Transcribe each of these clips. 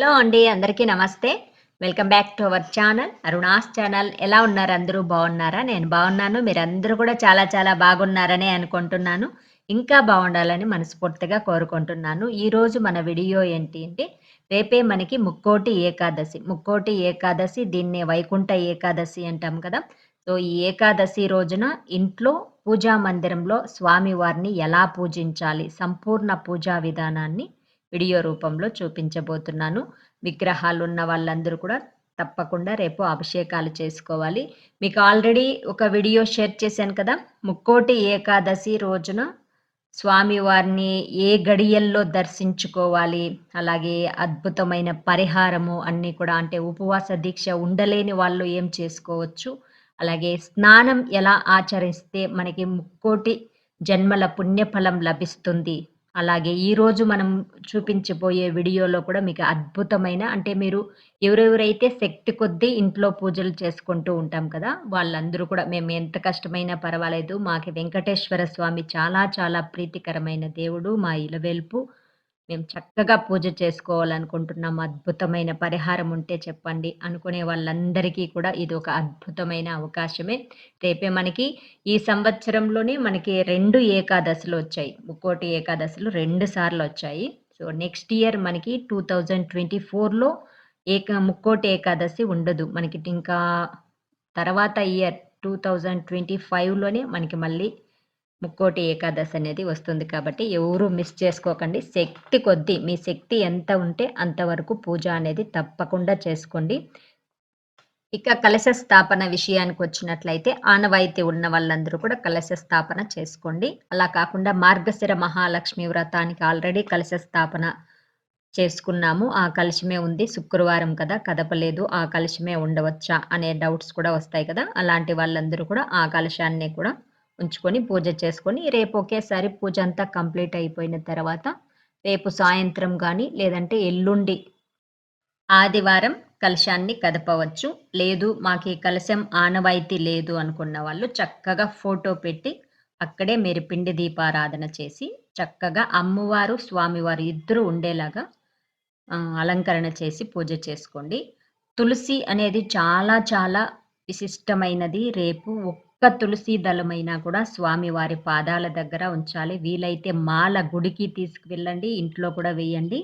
Hello అండి అందరికీ నమస్తే. Welcome back to our channel Aruna's channel ఎలా ఉన్నారు అందరూ? బాగున్నారా? నేను బాగున్నాను. మీరందరూ కూడా చాలా చాలా బాగున్నారని అనుకుంటున్నాను. ఇంకా బాగుండాలని మనస్ఫూర్తిగా కోరుకుంటున్నాను. ఈరోజు మన వీడియో ఏంటి అంటే రేపే మనకి ముక్కోటి ఏకాదశి. ముక్కోటి ఏకాదశి దీన్నే వైకుంఠ ఏకాదశి అంటాం కదా. సో ఈ ఏకాదశి రోజున ఇంట్లో పూజా మందిరంలో స్వామివారిని ఎలా పూజించాలి? సంపూర్ణ పూజా విధానాన్ని వీడియో రూపంలో చూపించబోతున్నాను. విగ్రహాలు ఉన్న వాళ్ళందరూ కూడా తప్పకుండా రేపు అభిషేకాలు చేసుకోవాలి. మీకు ఆల్రెడీ ఒక వీడియో షేర్ చేశాను కదా ముక్కోటి ఏకాదశి రోజున స్వామివారిని ఏ గడియల్లో దర్శించుకోవాలి అలాగే అద్భుతమైన పరిహారము అన్నీ కూడా అంటే ఉపవాస దీక్ష ఉండలేని వాళ్ళు ఏం చేసుకోవచ్చు? అలాగే స్నానం ఎలా ఆచరిస్తే మనకి ముక్కోటి జన్మల పుణ్యఫలం లభిస్తుంది? అలాగే ఈరోజు మనం చూపించబోయే వీడియోలో కూడా మీకు అద్భుతమైన అంటే మీరు ఎవరెవరైతే శక్తి కొద్దీ ఇంట్లో పూజలు చేసుకుంటూ ఉంటాం కదా వాళ్ళందరూ కూడా మేము ఎంత కష్టమైనా పర్వాలేదు. మాకు వెంకటేశ్వర స్వామి చాలా చాలా ప్రీతికరమైన దేవుడు మా ఇలవెల్పు. మేము చక్కగా పూజ చేసుకోవాలనుకుంటున్నాం. అద్భుతమైన పరిహారం ఉంటే చెప్పండి. అనుకునే వాళ్ళందరికీ కూడా ఇది ఒక అద్భుతమైన అవకాశమే. రేపే మనకి ఈ సంవత్సరంలోనే మనకి రెండు ఏకాదశులు వచ్చాయి. ముక్కోటి ఏకాదశులు రెండు సార్లు వచ్చాయి. సో నెక్స్ట్ ఇయర్ మనకి టూ థౌజండ్ ట్వంటీ ఫోర్లో ఏక ముక్కోటి ఏకాదశి ఉండదు. మనకి ఇంకా తర్వాత ఇయర్ టూ థౌజండ్ ట్వంటీ ఫైవ్లోనే మనకి మళ్ళీ ముక్కోటి ఏకాదశి అనేది వస్తుంది కాబట్టి ఎవరు మిస్ చేసుకోకండి. శక్తి కొద్దీ మీ శక్తి ఎంత ఉంటే అంతవరకు పూజ అనేది తప్పకుండా చేసుకోండి. ఇక కలశ స్థాపన విషయానికి వచ్చినట్లయితే ఆనవాయితీ ఉన్న వాళ్ళందరూ కూడా కలశ స్థాపన చేసుకోండి. అలా కాకుండా మార్గశిర మహాలక్ష్మి వ్రతానికి ఆల్రెడీ కలశ స్థాపన చేసుకున్నాము. ఆ కలశమే ఉంది. శుక్రవారం కదా కదపలేదు. ఆ కలశమే ఉండవచ్చా అనే డౌట్స్ కూడా వస్తాయి కదా. అలాంటి వాళ్ళందరూ కూడా ఆ కలశాన్ని కూడా ఉంచుకొని పూజ చేసుకొని రేపు ఒకేసారి పూజ అంతా కంప్లీట్ అయిపోయిన తర్వాత రేపు సాయంత్రం కానీ లేదంటే ఎల్లుండి ఆదివారం కలశాన్ని కదపవచ్చు. లేదు మాకు ఈ కలశం ఆనవాయితీ లేదు అనుకున్న వాళ్ళు చక్కగా ఫోటో పెట్టి అక్కడే మీరు పిండి దీపారాధన చేసి చక్కగా అమ్మవారు స్వామివారు ఇద్దరు ఉండేలాగా అలంకరణ చేసి పూజ చేసుకోండి. తులసి అనేది చాలా చాలా విశిష్టమైనది. రేపు ఒక్క తులసి దళమైనా కూడా స్వామివారి పాదాల దగ్గర ఉంచాలి. వీలైతే మాల గుడికి తీసుకువెళ్ళండి. ఇంట్లో కూడా వేయండి.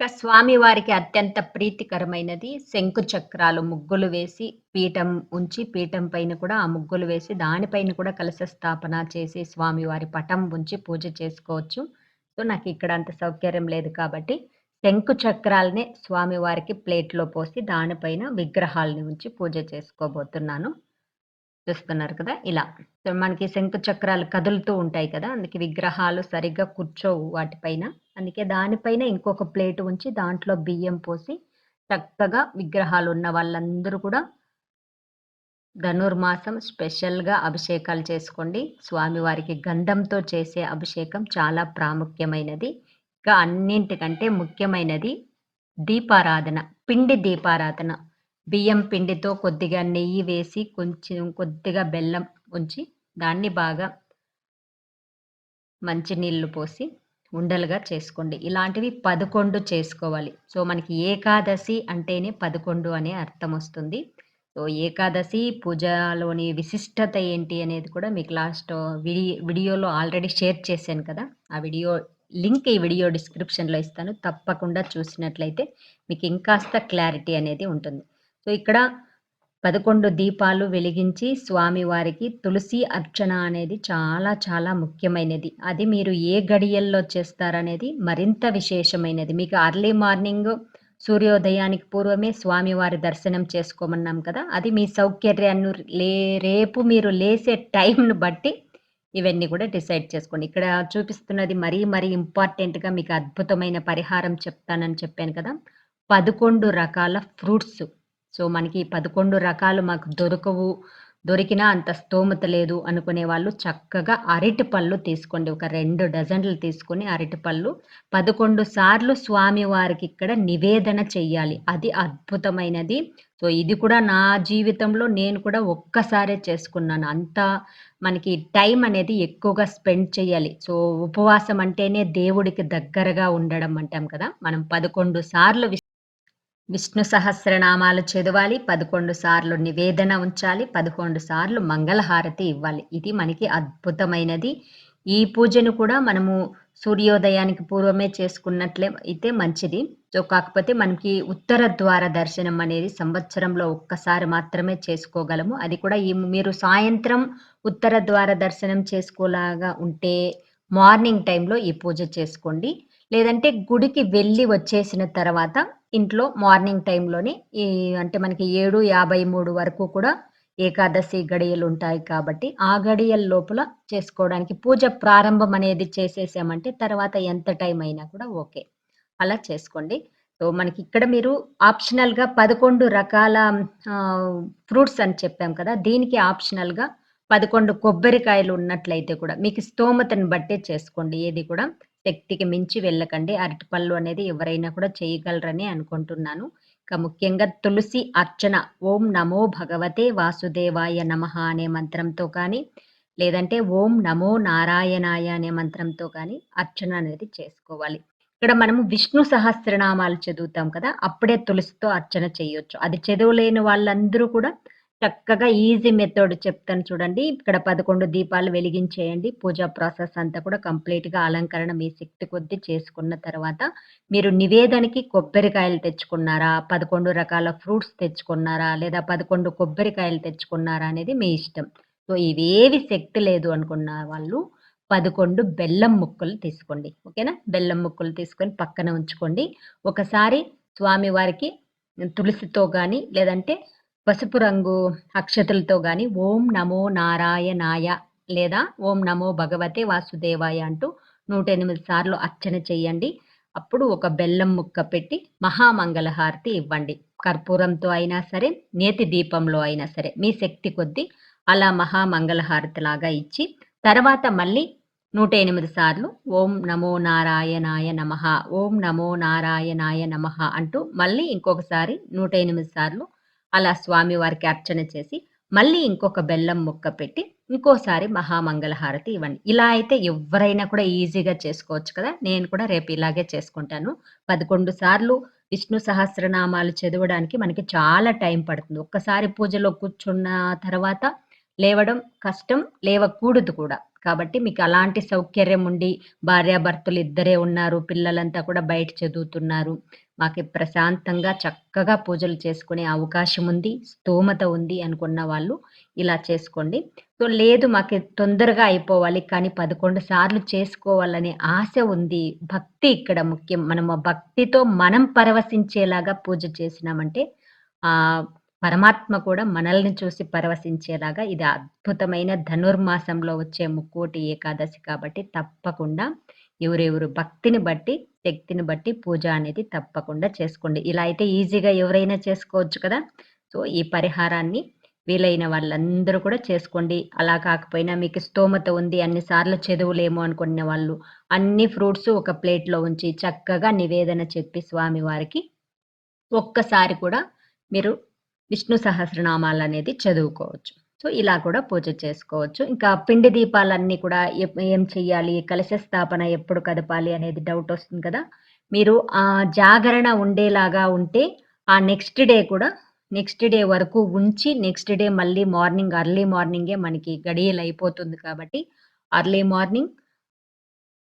స్వామివారికి అత్యంత ప్రీతికరమైనది శంకు చక్రాలు ముగ్గులు వేసి పీఠం ఉంచి పీఠం పైన కూడా ఆ ముగ్గులు వేసి దానిపైన కూడా కలశ స్థాపన చేసి స్వామివారి పటం ఉంచి పూజ చేసుకోవచ్చు. సో నాకు ఇక్కడ అంత సౌకర్యం లేదు కాబట్టి శంకు చక్రాలని స్వామివారికి ప్లేట్లో పోసి దానిపైన విగ్రహాలని ఉంచి పూజ చేసుకోబోతున్నాను. చూస్తున్నారు కదా ఇలా. సో మనకి శంకు చక్రాలు కదులుతూ ఉంటాయి కదా అందుకే విగ్రహాలు సరిగ్గా కూర్చోవు వాటిపైన. అందుకే దానిపైన ఇంకొక ప్లేట్ ఉంచి దాంట్లో బియ్యం పోసి చక్కగా విగ్రహాలు ఉన్న వాళ్ళందరూ కూడా ధనుర్మాసం స్పెషల్గా అభిషేకాలు చేసుకోండి. స్వామివారికి గంధంతో చేసే అభిషేకం చాలా ప్రాముఖ్యమైనది. ఇంకా అన్నింటికంటే ముఖ్యమైనది దీపారాధన పిండి దీపారాధన. బియ్యం పిండితో కొద్దిగా నెయ్యి వేసి కొంచెం కొద్దిగా బెల్లం ఉంచి దాన్ని బాగా మంచి నీళ్ళు పోసి ఉండలుగా చేసుకోండి. ఇలాంటివి పదకొండు చేసుకోవాలి. సో మనకి ఏకాదశి అంటేనే పదకొండు అనే అర్థం వస్తుంది. సో ఏకాదశి పూజలోని విశిష్టత ఏంటి అనేది కూడా మీకు లాస్ట్ వీడియో వీడియోలో ఆల్రెడీ షేర్ చేశాను కదా. ఆ వీడియో లింక్ ఈ వీడియో డిస్క్రిప్షన్లో ఇస్తాను. తప్పకుండా చూసినట్లయితే మీకు ఇంకాస్త క్లారిటీ అనేది ఉంటుంది. సో ఇక్కడ పదకొండు దీపాలు వెలిగించి స్వామివారికి తులసి అర్చన అనేది చాలా చాలా ముఖ్యమైనది. అది మీరు ఏ గడియల్లో చేస్తారనేది మరింత విశేషమైనది. మీకు అర్లీ మార్నింగ్ సూర్యోదయానికి పూర్వమే స్వామివారి దర్శనం చేసుకోమన్నాం కదా. అది మీ సౌకర్యాన్ని లే రేపు మీరు లేసే టైంను బట్టి ఇవన్నీ కూడా డిసైడ్ చేసుకోండి. ఇక్కడ చూపిస్తున్నది మరీ మరీ ఇంపార్టెంట్గా మీకు అద్భుతమైన పరిహారం చెప్తానని చెప్పాను కదా. పదకొండు రకాల ఫ్రూట్స్. సో మనకి పదకొండు రకాలు మాకు దొరకవు. దొరికినా అంత స్తోమత లేదు అనుకునే వాళ్ళు చక్కగా అరటి పళ్ళు తీసుకోండి. ఒక రెండు డజన్లు తీసుకొని అరటి పళ్ళు పదకొండు సార్లు స్వామివారికి ఇక్కడ నివేదన చెయ్యాలి. అది అద్భుతమైనది. సో ఇది కూడా నా జీవితంలో నేను కూడా ఒక్కసారే చేసుకున్నాను. అంత మనకి టైం అనేది ఎక్కువగా స్పెండ్ చేయాలి సో ఉపవాసం అంటేనే దేవుడికి దగ్గరగా ఉండడం అంటాం కదా. మనం పదకొండు సార్లు విష్ణు సహస్రనామాలు చదవాలి పదకొండు సార్లు నివేదన ఉంచాలి పదకొండు సార్లు మంగళహారతి ఇవ్వాలి. ఇది మనకి అద్భుతమైనది. ఈ పూజను కూడా మనము సూర్యోదయానికి పూర్వమే చేసుకున్నట్లే అయితే మంచిది. సో కాకపోతే మనకి ఉత్తర ద్వార దర్శనం అనేది సంవత్సరంలో ఒక్కసారి మాత్రమే చేసుకోగలము. అది కూడా ఈ మీరు సాయంత్రం ఉత్తర ద్వార దర్శనం చేసుకోలాగా ఉంటే మార్నింగ్ టైంలో ఈ పూజ చేసుకోండి. లేదంటే గుడికి వెళ్ళి వచ్చేసిన తర్వాత ఇంట్లో మార్నింగ్ టైంలోని ఈ అంటే మనకి ఏడు యాభై మూడు వరకు కూడా ఏకాదశి గడియలు ఉంటాయి కాబట్టి ఆ గడియల లోపల చేసుకోవడానికి పూజ ప్రారంభం అనేది చేసేసామంటే తర్వాత ఎంత టైం అయినా కూడా ఓకే. అలా చేసుకోండి. సో మనకి ఇక్కడ మీరు ఆప్షనల్గా పదకొండు రకాల ఫ్రూట్స్ అని చెప్పాం కదా దీనికి ఆప్షనల్గా పదకొండు కొబ్బరికాయలు ఉన్నట్లయితే కూడా మీకు స్తోమతను బట్టే చేసుకోండి. ఏది కూడా శక్తికి మించి వెళ్ళకండి. అరటిపళ్ళు అనేది ఎవరైనా కూడా చేయగలరని అనుకుంటున్నాను. ఇక ముఖ్యంగా తులసి అర్చన ఓం నమో భగవతే వాసుదేవాయ నమ అనే మంత్రంతో కానీ లేదంటే ఓం నమో నారాయణాయ అనే మంత్రంతో కానీ అర్చన అనేది చేసుకోవాలి. ఇక్కడ మనము విష్ణు సహస్రనామాలు చదువుతాం కదా అప్పుడే తులసితో అర్చన చేయొచ్చు. అది చదవలేని వాళ్ళందరూ కూడా చక్కగా ఈజీ మెథడ్ చెప్తాను చూడండి. ఇక్కడ పదకొండు దీపాలు వెలిగించేయండి. పూజా ప్రాసెస్ అంతా కూడా కంప్లీట్గా అలంకరణ మీ శక్తి కొద్దీ చేసుకున్న తర్వాత మీరు నివేదనకి కొబ్బరికాయలు తెచ్చుకున్నారా పదకొండు రకాల ఫ్రూట్స్ తెచ్చుకున్నారా లేదా పదకొండు కొబ్బరికాయలు తెచ్చుకున్నారా అనేది మీ ఇష్టం. సో ఇవేవి శక్తి లేదు అనుకున్న వాళ్ళు పదకొండు బెల్లం ముక్కలు తీసుకోండి. ఓకేనా? బెల్లం ముక్కలు తీసుకొని పక్కన ఉంచుకోండి. ఒకసారి స్వామివారికి తులసితో కానీ లేదంటే పసుపు రంగు అక్షతలతో గాని ఓం నమో నారాయణాయ లేదా ఓం నమో భగవతే వాసుదేవాయ అంటూ నూట ఎనిమిది సార్లు అర్చన చెయ్యండి అప్పుడు ఒక బెల్లం ముక్క పెట్టి మహామంగళహారతి ఇవ్వండి. కర్పూరంతో అయినా సరే నేతి దీపంలో అయినా సరే మీ శక్తి కొద్దీ అలా మహామంగళహారతి లాగా ఇచ్చి తర్వాత మళ్ళీ నూట ఎనిమిది సార్లు ఓం నమో నారాయణాయ నమ ఓం నమో నారాయణాయ నమ అంటూ మళ్ళీ ఇంకొకసారి నూట ఎనిమిది సార్లు అలా స్వామివారికి అర్చన చేసి మళ్ళీ ఇంకొక బెల్లం ముక్క పెట్టి ఇంకోసారి మహామంగళహారతి ఇవ్వండి. ఇలా అయితే ఎవరైనా కూడా ఈజీగా చేసుకోవచ్చు కదా? నేను కూడా రేపు ఇలాగే చేసుకుంటాను. పదకొండు సార్లు విష్ణు సహస్రనామాలు చదవడానికి మనకి చాలా టైం పడుతుంది. ఒక్కసారి పూజలో కూర్చున్న తర్వాత లేవడం కష్టం లేవకూడదు కూడా. కాబట్టి మీకు అలాంటి సౌకర్యం ఉండి భార్యాభర్తలు ఇద్దరే ఉన్నారు పిల్లలంతా కూడా బయట చదువుతున్నారు. మాకు ప్రశాంతంగా చక్కగా పూజలు చేసుకునే అవకాశం ఉంది స్తోమత ఉంది అనుకున్న వాళ్ళు ఇలా చేసుకోండి. సో లేదు మాకు తొందరగా అయిపోవాలి కానీ పదకొండు సార్లు చేసుకోవాలనే ఆశ ఉంది. భక్తి ఇక్కడ ముఖ్యం. మనము భక్తితో మనం పరవశించేలాగా పూజ చేసినామంటే ఆ పరమాత్మ కూడా మనల్ని చూసి పరవశించేలాగా ఇది అద్భుతమైన ధనుర్మాసంలో వచ్చే ముక్కోటి ఏకాదశి కాబట్టి తప్పకుండా ఎవరెవరు భక్తిని బట్టి శక్తిని బట్టి పూజ అనేది తప్పకుండా చేసుకోండి. ఇలా అయితే ఈజీగా ఎవరైనా చేసుకోవచ్చు కదా? సో ఈ పరిహారాన్ని వీలైన వాళ్ళందరూ కూడా చేసుకోండి. అలా కాకపోయినా మీకు స్తోమత ఉంది అన్నిసార్లు చదువులేమో అనుకున్న వాళ్ళు అన్ని ఫ్రూట్స్ ఒక ప్లేట్లో ఉంచి చక్కగా నివేదన చెప్పి స్వామి వారికి ఒక్కసారి కూడా మీరు విష్ణు సహస్రనామాలు అనేది చదువుకోవచ్చు. సో ఇలా కూడా పూజ చేసుకోవచ్చు. ఇంకా పిండి దీపాలన్నీ కూడా ఏం చెయ్యాలి? కలశ స్థాపన ఎప్పుడు కదపాలి అనేది డౌట్ వస్తుంది కదా? మీరు ఆ జాగరణ ఉండేలాగా ఉంటే ఆ నెక్స్ట్ డే కూడా నెక్స్ట్ డే వరకు ఉంచి నెక్స్ట్ డే మళ్ళీ మార్నింగ్ అర్లీ మార్నింగే మనకి గడియలు అయిపోతుంది కాబట్టి అర్లీ మార్నింగ్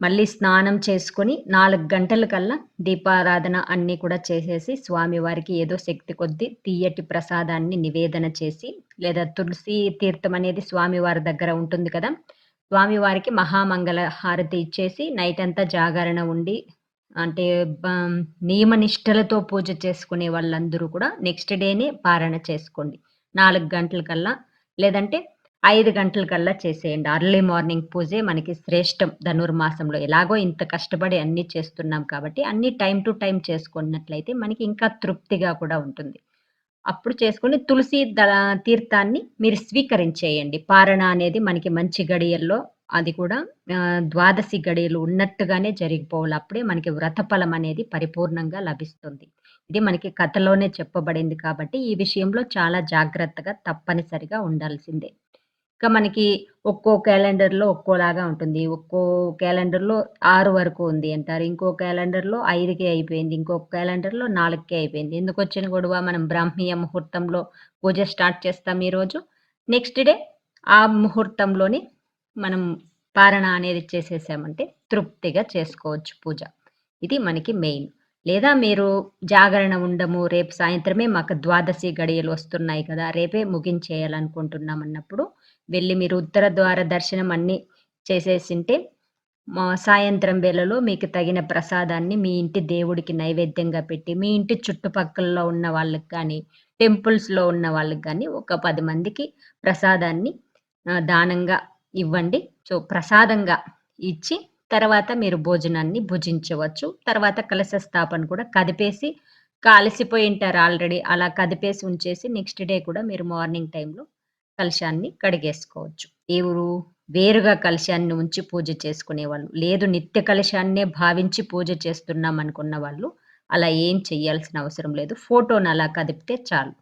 మళ్ళీ స్నానం చేసుకొని నాలుగు గంటల కల్లా దీపారాధన అన్నీ కూడా చేసేసి స్వామివారికి ఏదో శక్తి కొద్దీ తీయటి ప్రసాదాన్ని నివేదన చేసి లేదా తులసి తీర్థం అనేది స్వామివారి దగ్గర ఉంటుంది కదా స్వామివారికి మహామంగళ హారతి ఇచ్చేసి నైట్ అంతా జాగరణ ఉండి అంటే నియమనిష్టలతో పూజ చేసుకునే వాళ్ళందరూ కూడా నెక్స్ట్ డేనే పారణ చేసుకోండి. నాలుగు గంటల కల్లా లేదంటే ఐదు గంటల కల్లా చేసేయండి అర్లీ మార్నింగ్ పూజే మనకి శ్రేష్టం ధనుర్మాసంలో ఎలాగో ఇంత కష్టపడి అన్నీ చేస్తున్నాం కాబట్టి అన్ని టైం టు టైం చేసుకున్నట్లయితే మనకి ఇంకా తృప్తిగా కూడా ఉంటుంది అప్పుడు చేసుకొని తులసి ద తీర్థాన్ని మీరు స్వీకరించేయండి. పారణ అనేది మనకి మంచి గడియల్లో అది కూడా ద్వాదశి గడియలు ఉన్నట్టుగానే జరిగిపోవాలి. అప్పుడే మనకి వ్రతఫలం అనేది పరిపూర్ణంగా లభిస్తుంది. ఇది మనకి కథలోనే చెప్పబడింది కాబట్టి, ఈ విషయంలో చాలా జాగ్రత్తగా తప్పనిసరిగా ఉండాల్సిందే. ఇంకా మనకి ఒక్కో క్యాలెండర్‌లో ఒక్కోలాగా ఉంటుంది. ఒక్కో క్యాలెండర్‌లో ఆరు వరకు ఉంది అంటారు. ఇంకో క్యాలెండర్‌లో ఐదుకే అయిపోయింది. ఇంకొక క్యాలెండర్‌లో నాలుగుకే అయిపోయింది. ఎందుకు వచ్చిన గొడవ మనం బ్రాహ్మీయ ముహూర్తంలో పూజ స్టార్ట్ చేస్తాం ఈరోజు. నెక్స్ట్ డే ఆ ముహూర్తంలోని మనం పారణ అనేది చేసేసామంటే తృప్తిగా చేసుకోవచ్చు పూజ. ఇది మనకి మెయిన్. లేదా మీరు జాగరణ ఉండము, రేపు సాయంత్రమే మాకు ద్వాదశి గడియలు వస్తున్నాయి కదా! రేపే ముగించేయాలనుకుంటున్నాం అన్నప్పుడు వెళ్ళి మీరు ఉత్తర ద్వార దర్శనం అన్నీ చేసేసింటే మా సాయంత్రం వేళలో మీకు తగిన ప్రసాదాన్ని మీ ఇంటి దేవుడికి నైవేద్యంగా పెట్టి, మీ ఇంటి చుట్టుపక్కలలో ఉన్న వాళ్ళకి కానీ టెంపుల్స్‌లో ఉన్న వాళ్ళకి కానీ ఒక పది మందికి ప్రసాదాన్ని దానంగా ఇవ్వండి. సో, ప్రసాదంగా ఇచ్చి తర్వాత మీరు భోజనాన్ని భుజించవచ్చు. తర్వాత కలశ స్థాపన కూడా కదిపేసి కాలిసిపోయి ఉంటారు ఆల్రెడీ. అలా కదిపేసి ఉంచేసి నెక్స్ట్ డే కూడా మీరు మార్నింగ్ టైంలో కలశాన్ని కడిగేసుకోవచ్చు. ఎవరు వేరుగా కలశాన్ని ఉంచి పూజ చేసుకునేవాళ్ళు. లేదు నిత్య కలశాన్నే భావించి పూజ చేస్తున్నాం అనుకున్న వాళ్ళు అలా ఏం చేయాల్సిన అవసరం లేదు. ఫోటోని అలా కదిపితే చాలు.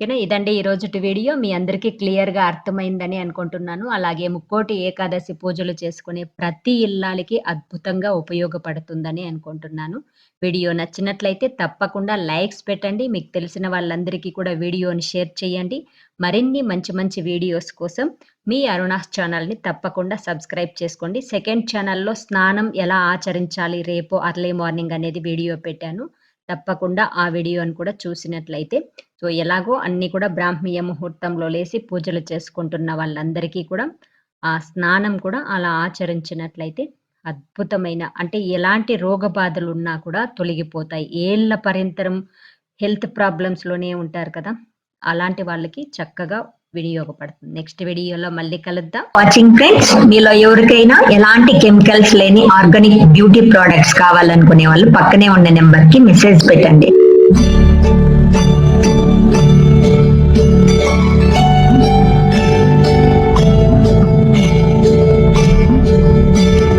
ఓకేనా? ఇదండి ఈరోజుటి వీడియో. మీ అందరికీ క్లియర్‌గా అర్థమైందని అనుకుంటున్నాను. అలాగే ముక్కోటి ఏకాదశి పూజలు చేసుకునే ప్రతి ఇల్లాలకి అద్భుతంగా ఉపయోగపడుతుందని అనుకుంటున్నాను. వీడియో నచ్చినట్లయితే తప్పకుండా లైక్స్ పెట్టండి. మీకు తెలిసిన వాళ్ళందరికీ కూడా వీడియోని షేర్ చేయండి. మరిన్ని మంచి మంచి వీడియోస్ కోసం మీ అరుణాస్ ఛానల్‌ని తప్పకుండా సబ్స్క్రైబ్ చేసుకోండి. సెకండ్ ఛానల్‌లో స్నానం ఎలా ఆచరించాలి రేపు అర్లీ మార్నింగ్ అనేది వీడియో పెట్టాను. తప్పకుండా ఆ వీడియోని కూడా చూసినట్లయితే సో, ఎలాగో అన్నీ కూడా బ్రాహ్మీయ ముహూర్తంలో లేసి పూజలు చేసుకుంటున్న వాళ్ళందరికీ కూడా ఆ స్నానం కూడా అలా ఆచరించినట్లయితే అద్భుతమైన అంటే ఎలాంటి రోగ బాధలున్నా కూడా తొలగిపోతాయి. ఏళ్ళ పర్యంతరం హెల్త్ ప్రాబ్లమ్స్‌లోనే ఉంటారు కదా! అలాంటి వాళ్ళకి చక్కగా వినియోగపడుతుంది. నెక్స్ట్ వీడియోలో మళ్ళీ కలుద్దాం. వాచింగ్ ఫ్రెండ్స్ మీలో ఎవరికైనా ఎలాంటి కెమికల్స్ లేని ఆర్గానిక్ బ్యూటీ ప్రొడక్ట్స్ కావాలనుకునే వాళ్ళు పక్కనే ఉన్న నెంబర్కి మెసేజ్ పెట్టండి.